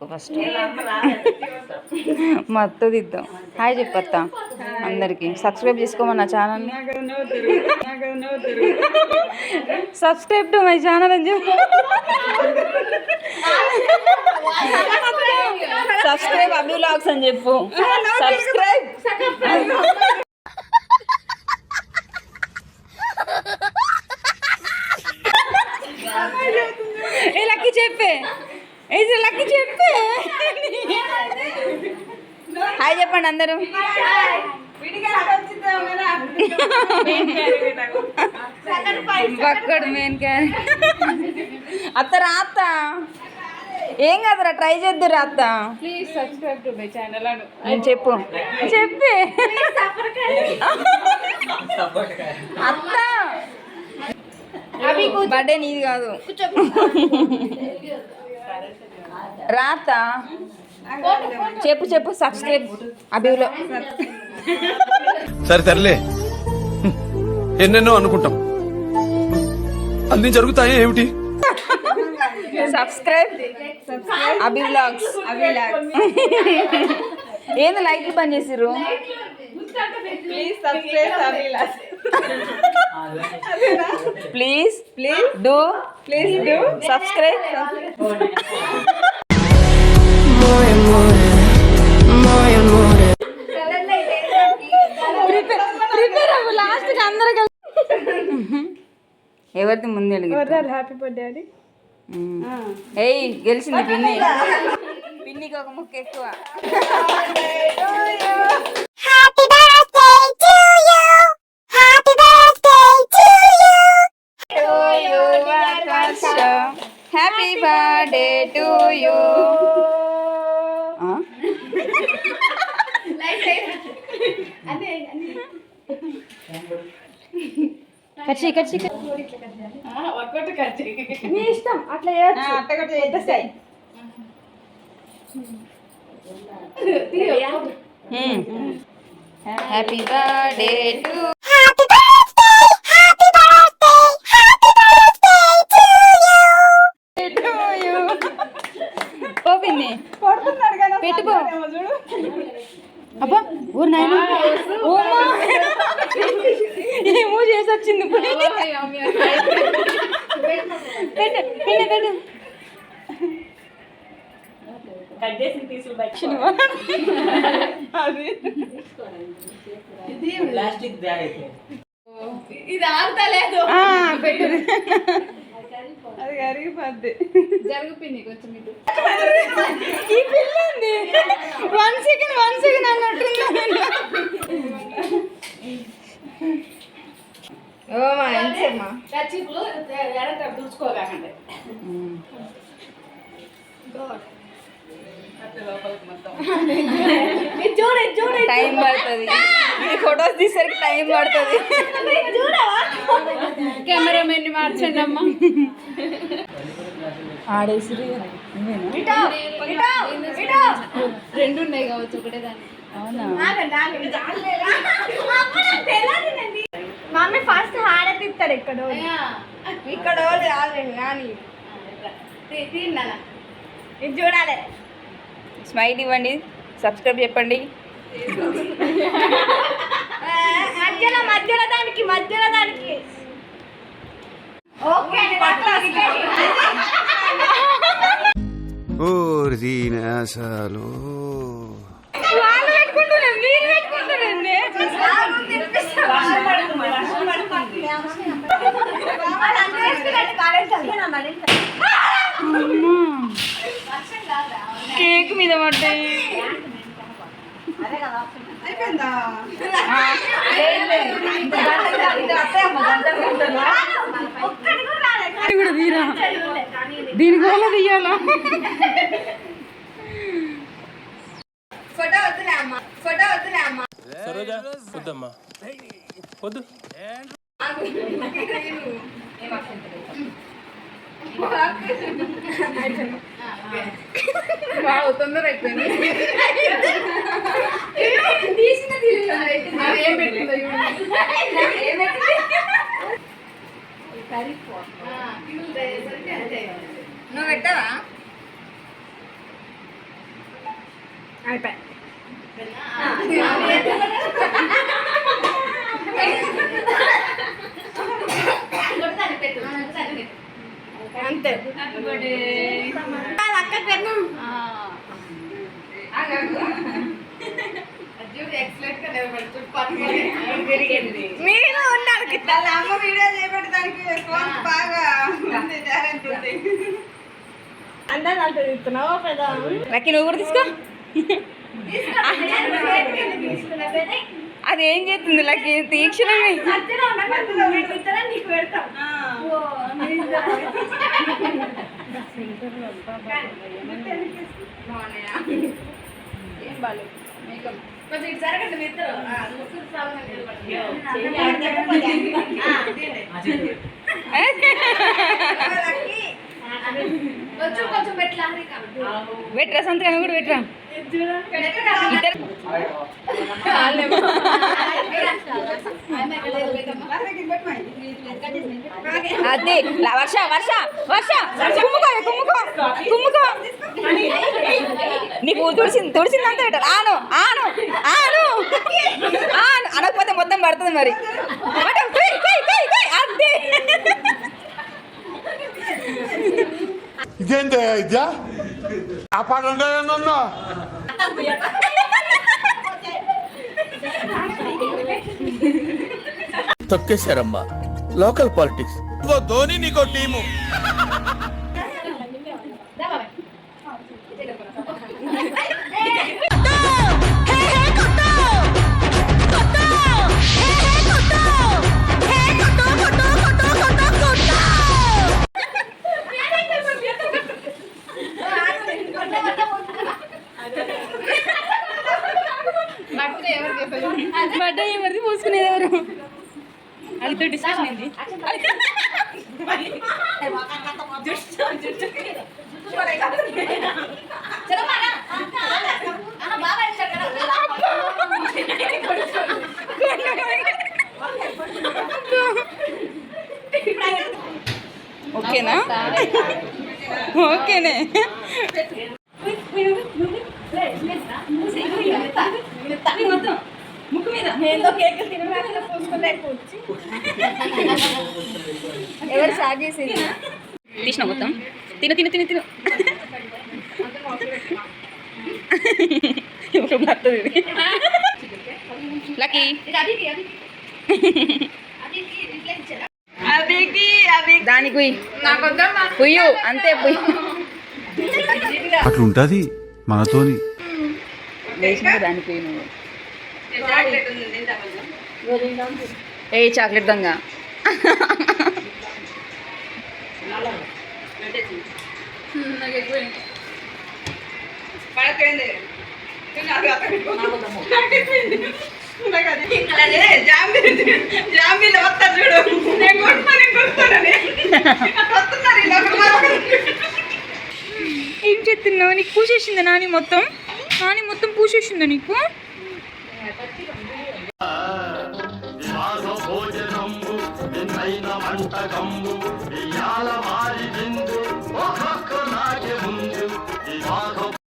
First. మా అత్త దిద్దాం hi చెప్పత్త అందరికి. సబ్స్క్రైబ్ చేసుకోమన్న నా ఛానల్ని సబ్స్క్రైబ్ టు మై ఛానల్ అని చెప్పు. సబ్స్క్రైబ్ అభి వ్లాగ్స్ అని చెప్పు. సబ్స్క్రైబ్ ఇలాకి చెప్పే. లక్కీ చెప్పే. హాయ్ చెప్పండి అందరూ. పక్కడు మెయిన్ క్యారీ అత్త రా అత్త. ఏం కాదురా ట్రై చేద్దురా అత్త. Please subscribe to my channel అను. నేను చెప్పు. చెప్పే. అత్త. బర్త్డే నీది కాదు. రాత. చెప్పు చెప్పు సబ్స్క్రైబ్ అభిలో సరే తరలే ఎన్నెన్నో అనుకుంటాం. అన్ని జరుగుతాయి ఏమిటి? సబ్స్క్రైబ్ అభి వ్లాగ్స్ ఏంది లైట్లు బంద్ చేసిర్రు? Please please do please do subscribe ఎవరిది ముందు హ్యాపీ బర్త్డే అని ఏయ్ గెలిచింది పిన్ని. పిన్నికి ఒక ముక్క ఎక్కువ. హ్యాపీ బర్త్డే టు యూ కచ్చి కచ్చి మీ ఇష్టం అట్లా చేయొచ్చు. హ్యాపీ బర్త్డే టు పెట్టుకో. అబ్బా ఊరు నాయన. ఓమా ఏమో చేసి వచ్చింది. పెట్టు పెట్టు పెట్టు. ఇది ఆగుతలేదు ఆ, పెట్టు. కరిగిపోద్ది జరుగుపింది కొంచెం ఇటు ఈ పిల్లంది. వన్ సెకండ్ వన్ సెకండ్ అన్నట్టుంది ఓ మా ఎంతసేమ్మా కచ్చిపులు చూడ చూడ టైం పడుతుంది. ఫొటోస్ తీసరికి టైం పడుతుంది. కెమెరామెన్ మార్చండి అమ్మా. ఆడేసిరి రెండు ఉన్నాయి కావచ్చు ఒకటే దాన్ని అవునా? మమ్మీ ఫస్ట్ హారతి ఇస్తాడు ఇక్కడ ఇక్కడ రాలేదు కానీ. ఇది చూడాలి. స్మైల్ ఇవ్వండి సబ్స్క్రైబ్ చెప్పండి. అసలు కేక్ మీద పడ్డాయి. కూడా తీరా? దీని కూడా తీయాలా ఫోటో వద్దులే అమ్మ ఫోటో వద్దులే అమ్మ. సరోజా వద్దమ్మా. వద్దు. బాగా తొందర అయిపోయింది. ఏం పెట్టిందో. నువ్వు పెట్టావా? అయిపోయి అంతే అక్క పెన్ను మీరు ఉన్నారు అమ్మ వీడియో చేపట్టడానికి ఫోన్ బాగా అందరూ అంత తిరుగుతున్నావు పెద్ద నువ్వు కూడా తీసుకో. అది ఏం చేస్తుంది? లక్కీ తీక్షణమే. ఏం మేకప్ కొంచెం ఇటు జరగండి ఇద్దరు. పెట్టరా సంతకం కూడా పెట్టరా? అది అదే వర్ష వర్ష వర్ష కుమ్ముకో కుమ్ముకో కుమ్ముకో. నీకు తుడిసింది తుడిసింది అంతా పెట్టాలి. ఆను ఆను ఆను ఆను. అనకపోతే మొత్తం పడుతుంది మరి. అదే ఇదేంటి ఇద్యా ఆ పాట అంటే తొక్కేశారమ్మా లోకల్ పాలిటిక్స్ ధోని నీకో టీము. వాళ్ళతో డిస్కషన్ కదా. ఓకేనా? ఓకేనే. ముక్కు మీద ఏందో కేక్ తినడానికి కూర్చి ఎవరు తీసిన మొత్తం తిను తిను తిను తిను ఇప్పుడు పడుతుంది ఇది. లక్కీ ఇది అదికి, అదికి. అదికి ఇట్లా ఇచ్చారా? దానికి కుయ్ నాకు వద్దమ్మా. కుయ్యు అంతే కుయ్ ఏ చాక్లెట్ దొంగ. ఏం చెప్తున్నావు నీకు పూసేసిందా నాని మొత్తం? నాని మొత్తం పూసేసిందా నీకు? కంబు ఇయాల వారి